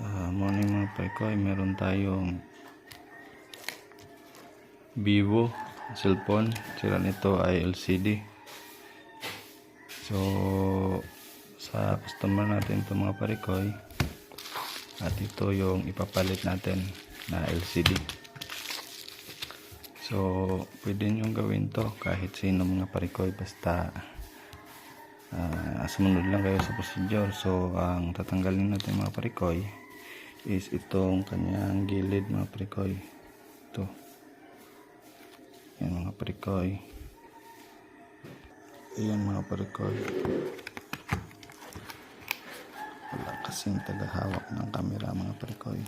Ah, morning mga prekoy, meron tayong Vivo cellphone. Sira nito ay LCD. So, sa customer natin ito mga parikoy. At ito yung ipapalit natin na LCD. So, pwede nyo gawin to kahit sino mga parikoy basta Ah, sumunod lang kayo sa procedure. So, ang tatanggalin natin mga parikoy is itong kanyang gilid mga parikoy. Ito. Yan mga parikoy. Ayan mga parikoy. Wala kasing tagahawak ng camera mga parikoy.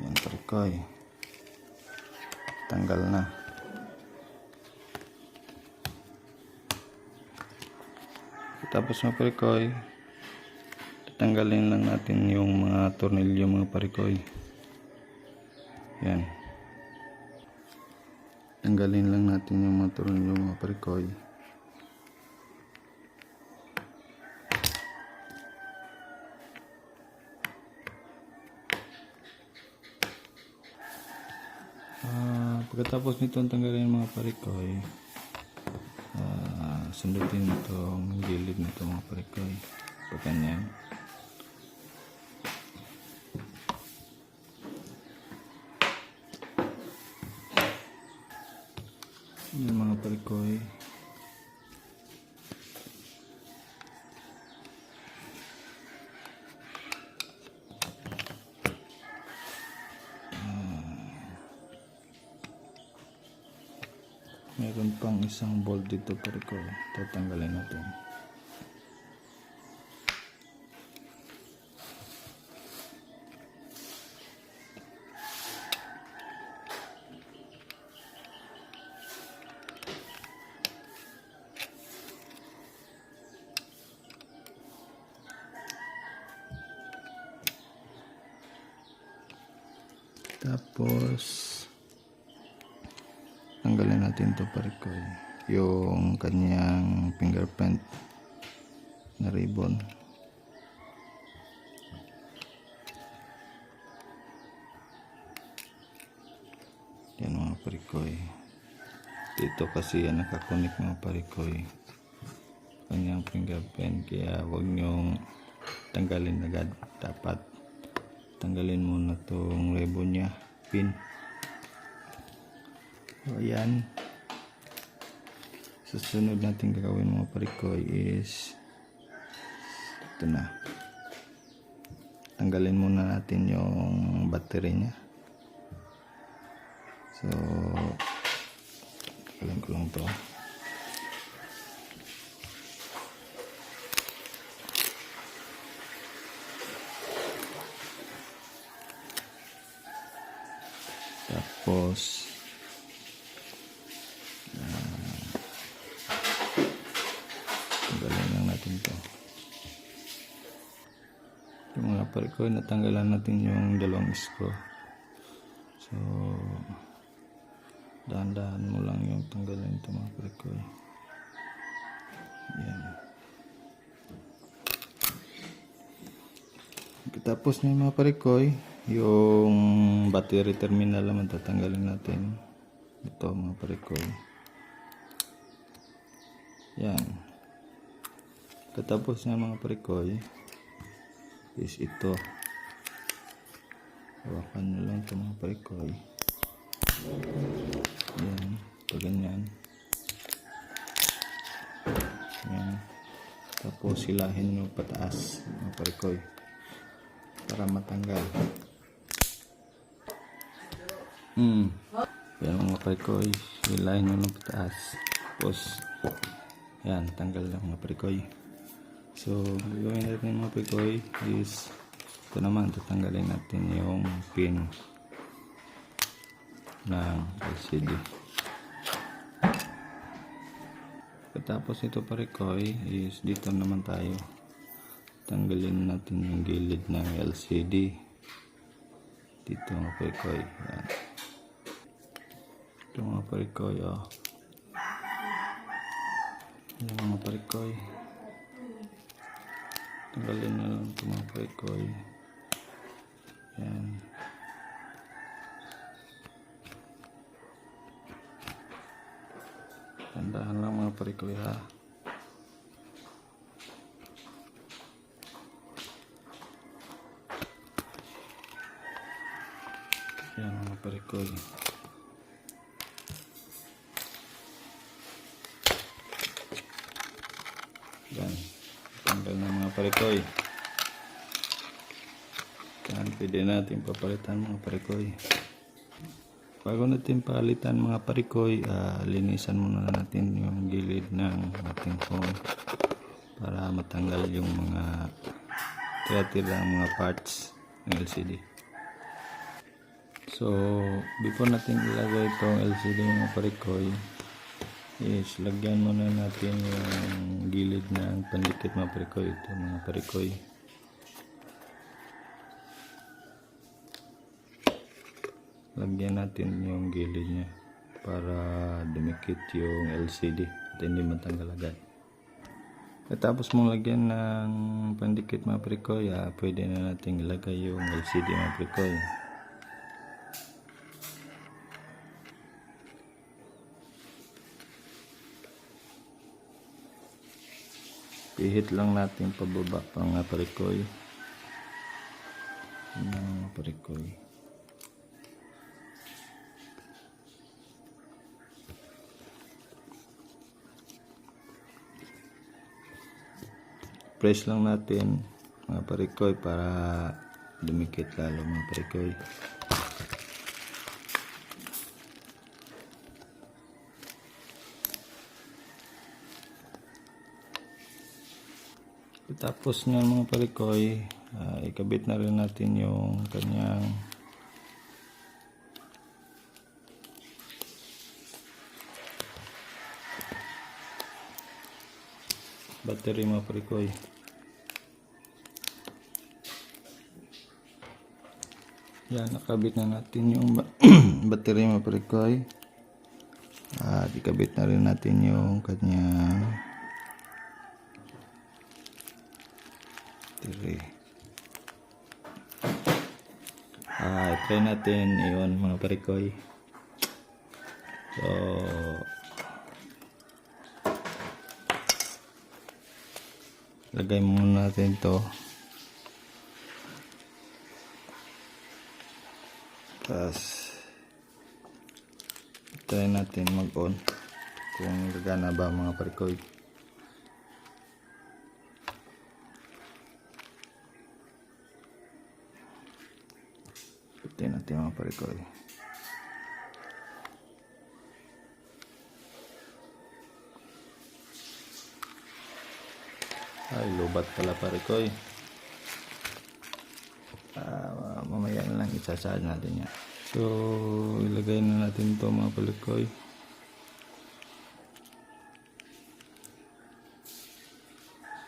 Yan parikoy. Tanggal na. Tapos mga parikoy, tatanggalin lang natin yung mga tornilyo mga parikoy. Yan. Tanggalin lang natin yung mga tornilyo mga parikoy. Ah, pagkatapos nito tanggalin mga parikoy, Ah, sundutin itong gilid nito mga parikoy pag meron pang isang bolt dito parikoy tatanggalin natin. Tapos natin to parikoy yung kanyang fingerprint na ribbon. Yan mga parikoy dito kasi yan nakakunik mga parikoy kanyang fingerprint kaya huwag nyong tanggalin agad. Dapat tanggalin muna tong ribbon nya pin. So, ayan. Susunod natin gagawin mga parikoy is ito na. Tanggalin muna natin yung battery niya. So, tanggalin ko lang to. Tapos, Mga parikoy, natanggalan natin yung dalawang screw. So, dahan-dahan mo lang yung tanggalin ito mga parikoy. Yan. Tapos na mga parikoy, yung battery terminal naman tatanggalin natin. Ito mga parikoy. Yan. Katapos ng mga parikoy is ito. Hawakan nyo lang ito mga parikoy. Yan. Pag ganyan. Yan. Tapos silahin nyo pataas mga parikoy. Para matanggal. Hmm. Yan mga parikoy. Silahin nyo ng pataas. Tapos yan. Tanggal lang mga parikoy. So, gagawin natin mga pikoy is ito naman, tatanggalin natin yung pin ng LCD. Pagkatapos ito parikoy is dito naman tayo. Tanggalin natin yung gilid ng LCD dito mga parikoy yan. Ito mga parikoy oh. Yan mga parikoy tanggalin na lang ito mga parikoy Yan. Tandaan lang mga parikoy ha. Yan mga parikoy. Parikoy. Yan, pwede natin papalitan mga parikoy. Bago natin palitan mga parikoy, ah, linisan muna natin yung gilid ng ating phone para matanggal yung mga tira-tira mga parts ng LCD. So, before natin ilagay itong LCD mga parikoy, is lagyan muna natin yung gilid ng pandikit mga parikoy. Ito mga parikoy. lagyan natin yung gilid niya para dumikit yung LCD at hindi matanggal agad Katapos mong lagyan ng pandikit mga prekoy, ah, pwede na natin ilagay yung LCD mga prekoy. Pihit lang natin pababa pa mga prekoy. Yan mga prekoy. press lang natin mga parikoy para dumikit lalo mga parikoy tapos nga mga parikoy ah, ikabit na rin natin yung kanyang battery mga parikoy Yan, nakabit na natin yung ba- battery mga parikoy. At ikabit na rin natin yung kanyang battery. Ah, try natin iyon mga parikoy. So, lagay muna natin to tapos try natin mag on kung gagana ba mga parikoy Pati natin mga parikoy ay lubat pala parikoy Ah, mamaya na lang isasaan natin yan. So, ilagay na natin to mga palikoy.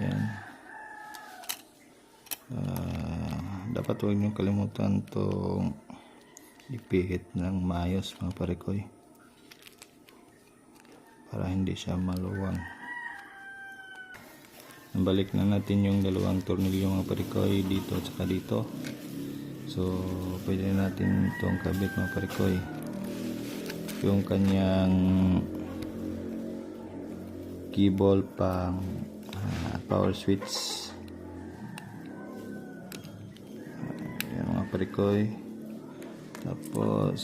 Yan. Dapat huwag nyo kalimutan tong ipihit ng mayos mga parikoy para hindi siya maluwang Nabalik na natin yung dalawang tornilyo mga parikoy dito at saka dito. So, pwede na natin itong kabit mga parikoy. Yung kanyang cable pang ah, power switch. Parikoy. Tapos,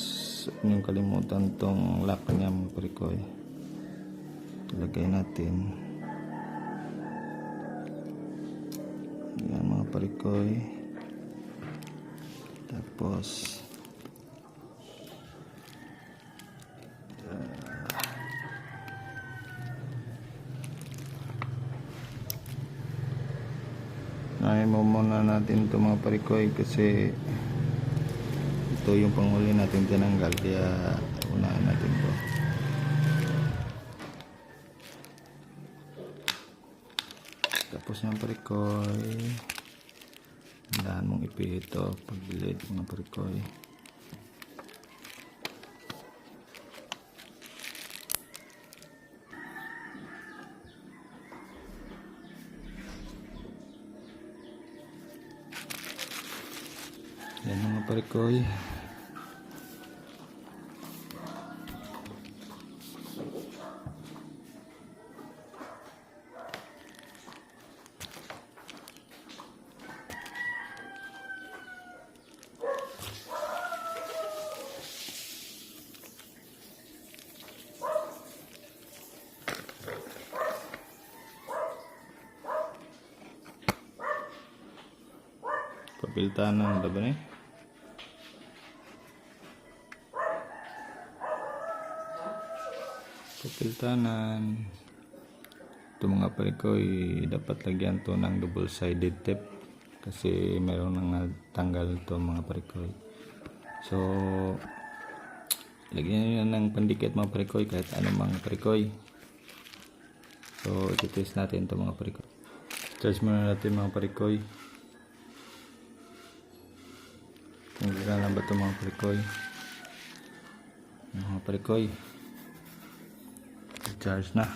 niyong kalimutan tong mga parikoy. Ilagay natin. Yan mga parikoy. Tapos Nahin mo muna natin ito mga parikoy kasi ito yung panghuli natin tinanggal kaya unahan natin to tapos yung parikoy Tandaan mong ipihit to pagbilid mga parikoy. Yan mga parikoy. Papilitan ng laban eh. Papiltanan. Ito mga parikoy, dapat lagyan to ng double sided tape kasi meron nang tanggal to mga parikoy. So, lagyan nyo ng pandikit mga parikoy kahit anong mga parikoy. So, ititest natin to mga parikoy. Charge muna natin mga parikoy. Kung gano'n lang ba ito mga parikoy. Mga parikoy. Charge na.